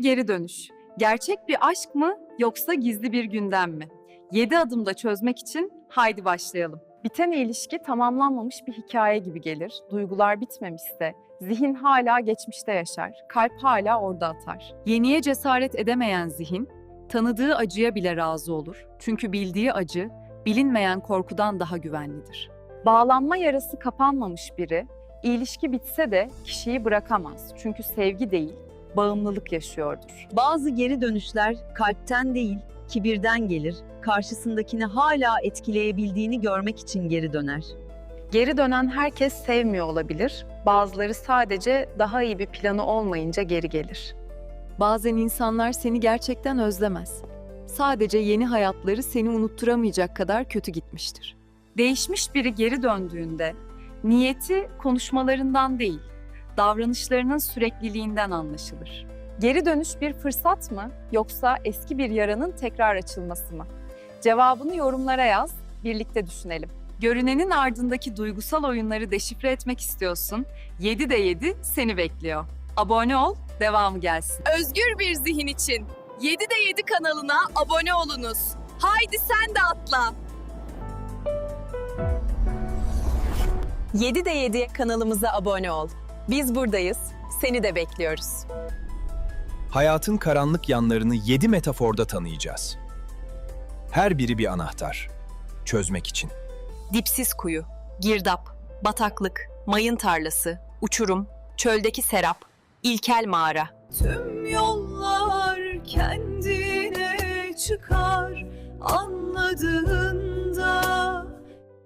geri dönüş. Gerçek bir aşk mı yoksa gizli bir gündem mi? 7 adımda çözmek için haydi başlayalım. Biten ilişki tamamlanmamış bir hikaye gibi gelir. Duygular bitmemişse, zihin hala geçmişte yaşar, kalp hala orada atar. Yeniye cesaret edemeyen zihin, tanıdığı acıya bile razı olur. Çünkü bildiği acı, bilinmeyen korkudan daha güvenlidir. Bağlanma yarası kapanmamış biri, ilişki bitse de kişiyi bırakamaz. Çünkü sevgi değil, bağımlılık yaşıyordur. Bazı geri dönüşler kalpten değil, kibirden gelir. Karşısındakini hala etkileyebildiğini görmek için geri döner. Geri dönen herkes sevmiyor olabilir. Bazıları sadece daha iyi bir planı olmayınca geri gelir. Bazen insanlar seni gerçekten özlemez. Sadece yeni hayatları seni unutturamayacak kadar kötü gitmiştir. Değişmiş biri geri döndüğünde niyeti konuşmalarından değil, davranışlarının sürekliliğinden anlaşılır. Geri dönüş bir fırsat mı yoksa eski bir yaranın tekrar açılması mı? Cevabını yorumlara yaz, birlikte düşünelim. Görünenin ardındaki duygusal oyunları deşifre etmek istiyorsun. 7 de 7 seni bekliyor. Abone ol, devamı gelsin. Özgür bir zihin için 7'de 7 kanalına abone olunuz. Haydi sen de atla. 7'de 7 kanalımıza abone ol. Biz buradayız. Seni de bekliyoruz. Hayatın karanlık yanlarını yedi metaforda tanıyacağız. Her biri bir anahtar. Çözmek için. Dipsiz kuyu, girdap, bataklık, mayın tarlası, uçurum, çöldeki serap, ilkel mağara. Tüm yollar kendine çıkar anladığında